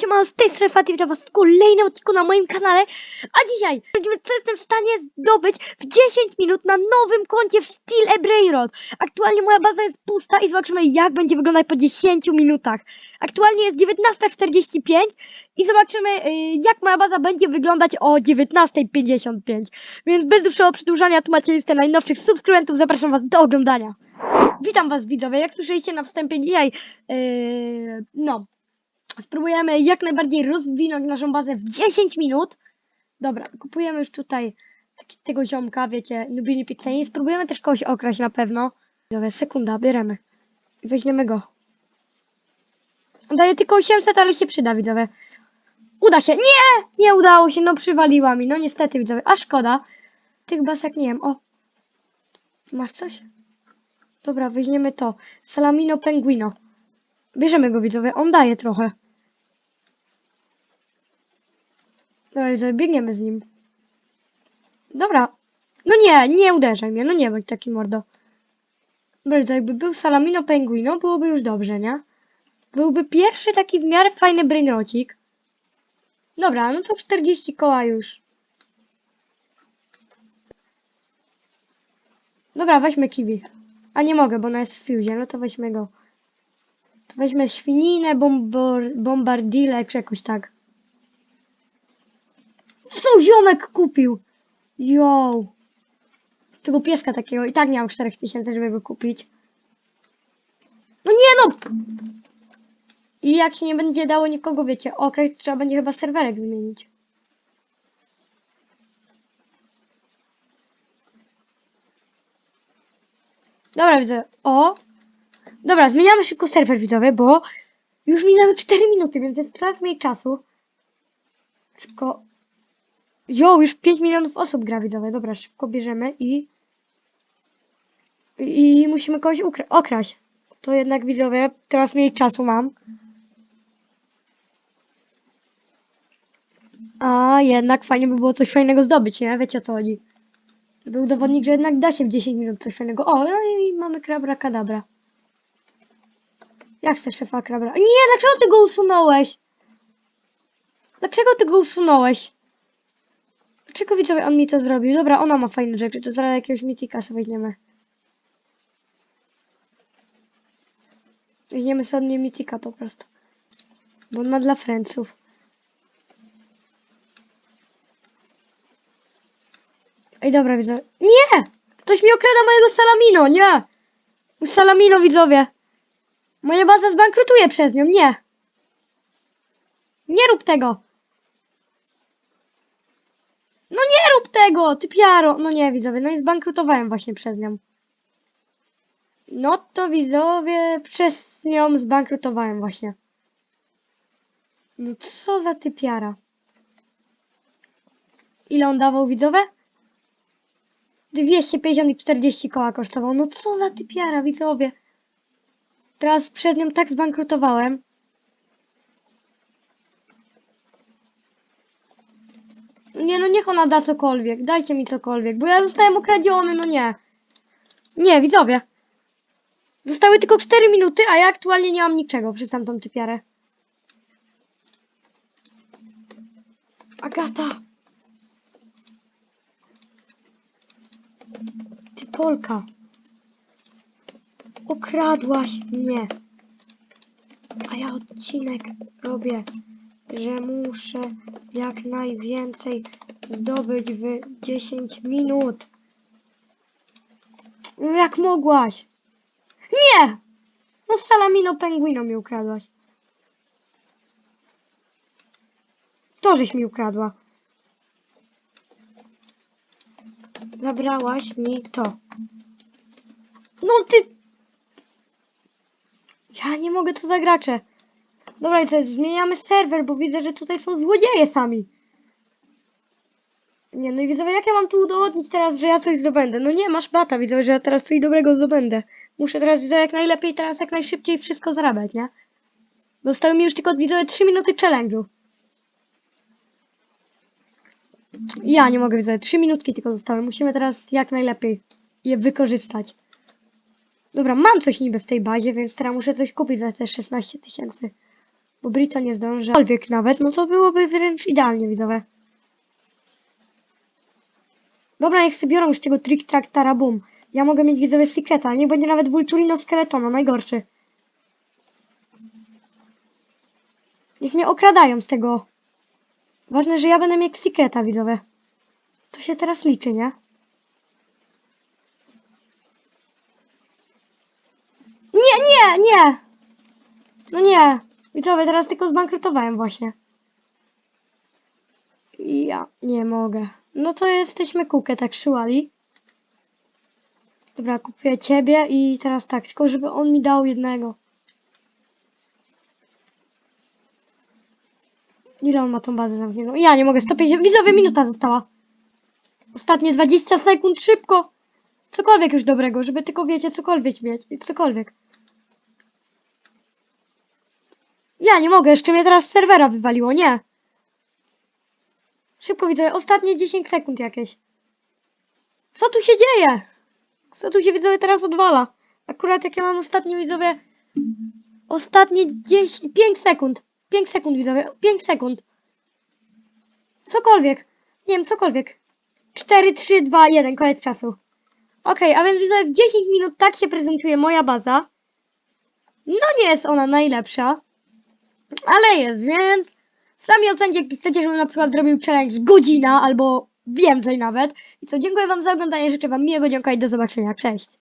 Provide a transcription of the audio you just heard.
siemano, z tej strefy Fatim, was w kolejnym odcinku na moim kanale, a dzisiaj będziemy co jestem w stanie zdobyć w 10 minut na nowym koncie w Steel Ebrairod. Aktualnie moja baza jest pusta i zobaczymy jak będzie wyglądać po 10 minutach. Aktualnie jest 19.45 i zobaczymy y, jak moja baza będzie wyglądać o 19.55. Więc bez dłuższego przedłużania, tu macie listę najnowszych subskrybentów, zapraszam was do oglądania. Witam was widzowie, jak słyszeliście na wstępie dzisiaj, yy, no, spróbujemy jak najbardziej rozwinąć naszą bazę w 10 minut. Dobra, kupujemy już tutaj tego ziomka, wiecie, Nubili Pizzeni. Spróbujemy też kogoś okraść na pewno. Dobra, sekunda, bieremy. I weźmiemy go. Daje tylko 800, ale się przyda, widzowie. Uda się. Nie! Nie udało się, no przywaliła mi. No niestety, widzowie. A szkoda. Tych basek nie wiem. O. Masz coś? Dobra, weźmiemy to. Salamino Penguino. Bierzemy go, widzowie. On daje trochę. Dobra, widzowie, biegniemy z nim. Dobra. No nie, nie uderzaj mnie. No nie bądź taki mordo. Widzowie, jakby był Salamino Penguino, byłoby już dobrze, nie? Byłby pierwszy taki w miarę fajny brainrocik. Dobra, no to 40 koła już. Dobra, weźmy kiwi. A nie mogę, bo ona jest w fiuzie, no to weźmy go. Weźmy świninę, bombor, bombardile, czy jakoś tak. Co ziomek kupił? Yo. Tego pieska takiego. I tak nie mam 4000, żeby go kupić. No nie no! I jak się nie będzie dało nikogo, wiecie, okej, trzeba będzie chyba serwerek zmienić. Dobra, widzę. O! Dobra, zmieniamy szybko serwer widzowy, bo już minęły 4 minuty, więc jest coraz mniej czasu. Szybko. Jo, już 5 milionów osób gra widzowie. Dobra, szybko bierzemy i. I musimy kogoś okraść. To jednak widzowie, teraz mniej czasu mam. A jednak fajnie by było coś fajnego zdobyć, nie? Wiecie o co chodzi. Żeby udowodnić, że jednak da się w 10 minut coś fajnego. O, no i mamy krabra kadabra. Jak chcesz szefa krabra? Nie, dlaczego ty go usunąłeś? Dlaczego ty go usunąłeś? Dlaczego widzowie on mi to zrobił? Dobra, ona ma fajne rzeczy, to zaraz jakiegoś mitika sobie weźmiemy. Weźmiemy sobie mitika po prostu. Bo on ma dla friendsów. Ej, dobra, widzę. Nie! Ktoś mi okrada mojego salamino, nie! Salamino, widzowie. Moja baza zbankrutuje przez nią, nie. Nie rób tego. No nie rób tego, ty piaro. No nie, widzowie, no i zbankrutowałem właśnie przez nią. No to widzowie, przez nią zbankrutowałem właśnie. No co za typiara. Ile on dawał, widzowie? 250 i 40 koła kosztował. No co za typiara, widzowie. Teraz przez nią tak zbankrutowałem. Nie, no niech ona da cokolwiek. Dajcie mi cokolwiek, bo ja zostałem okradziony, no nie. Nie, widzowie. Zostały tylko 4 minuty, a ja aktualnie nie mam niczego przez tamtą typiarę. Agata. Ty Polka. Okradłaś mnie. A ja odcinek robię, że muszę jak najwięcej zdobyć w 10 minut. No Jak mogłaś? Nie! No salamino penguino mi ukradłaś. To żeś mi ukradła. Zabrałaś mi to. No ty... Ja nie mogę to zagracze. Dobra, i zmieniamy serwer, bo widzę, że tutaj są złodzieje sami. Nie, no i widzę, jak ja mam tu udowodnić teraz, że ja coś zdobędę? No nie, masz bata, widzę, że ja teraz coś dobrego zdobędę. Muszę teraz, widzę, jak najlepiej, teraz jak najszybciej wszystko zarabiać, nie? Zostały mi już tylko, widzę, 3 minuty challenge'u. Ja nie mogę, widzę, 3 minutki tylko zostały. Musimy teraz jak najlepiej je wykorzystać. Dobra, mam coś niby w tej bazie, więc teraz muszę coś kupić za te 16 tysięcy. Bo Brito nie zdąży. Cokolwiek nawet, no to byłoby wręcz idealnie, widzowie. Dobra, niech sobie biorą już tego trick track tarabum. Ja mogę mieć widzowie secreta, nie będzie nawet Vulturino Skeletona, najgorszy. Niech mnie okradają z tego. Ważne, że ja będę mieć secreta, widzowie. To się teraz liczy, nie? Nie, nie! No nie. Widzowie, teraz tylko zbankrutowałem właśnie. Ja nie mogę. No to jesteśmy kukę tak szyłali. Dobra, kupuję ciebie i teraz tak, tylko żeby on mi dał jednego. Ile on ma tą bazę zamkniętą? Ja nie mogę, 150. Widzowie, minuta została. Ostatnie 20 sekund, szybko. Cokolwiek już dobrego, żeby tylko wiecie, cokolwiek mieć. Cokolwiek. Ja nie mogę, jeszcze mnie teraz z serwera wywaliło, nie. Szybko widzę, ostatnie 10 sekund jakieś. Co tu się dzieje? Co tu się widzowie teraz odwala? Akurat jak ja mam ostatnie widzowie. Ostatnie 10, 5 sekund. 5 sekund widzowie, 5 sekund. Cokolwiek. Nie wiem, cokolwiek. 4, 3, 2, 1, koniec czasu. Okej, a więc widzowie, w 10 minut tak się prezentuje moja baza. No nie jest ona najlepsza. Ale jest, więc sami ocencie, jak chcecie, żebym na przykład zrobił challenge godzina albo więcej nawet. I co, dziękuję wam za oglądanie, życzę wam miłego dzionka i do zobaczenia. Cześć!